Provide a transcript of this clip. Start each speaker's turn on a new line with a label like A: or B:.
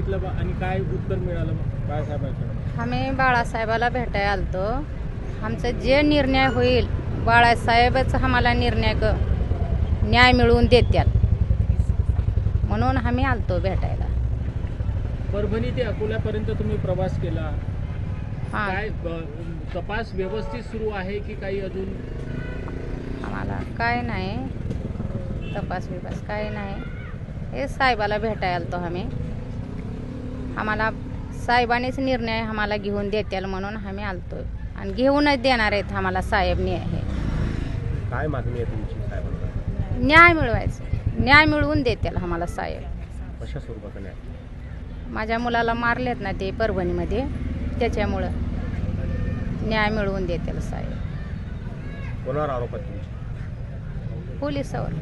A: सांगितलं बा आणि काय उत्तर मिळालं बा? बाळासाहेबांचं
B: आम्ही बाळासाहेबाला भेटायला आलतो. आमचा जे निर्णय होईल बाळासाहेबच आम्हाला निर्णय क न्याय मिळवून देत्याल. म्हणून आम्ही आलतो भेटायला.
A: परभणी ते अकोल्यापर्यंत तुम्ही प्रवास केला.
B: हां.
A: काय ब- तपास व्यवस्थित सुरू आहे की काही अजून?
B: आम्हाला काय नाही. तपास बिपास काय नाही. हे साहेबाला भेटायला आलतो आम्ही. आम्हाला साहेबानेच निर्णय आम्हाला घेऊन देतील म्हणून आम्ही आलतो आणि घेऊनच देणार आहेत आम्हाला साहेब न्याय हे.
C: काय मागणी आहे तुमची
B: न्याय मिळवायचं. न्याय मिळवून देतील आम्हाला साहेब.
C: कशा स्वरूपाचा न्याय?
B: माझ्या मुलाला मारलेत ना ते परभणीमध्ये त्याच्यामुळं न्याय मिळवून देतील साहेब.
C: कोणावर आरोप आहेत तुमचे?
B: पोलिसावर.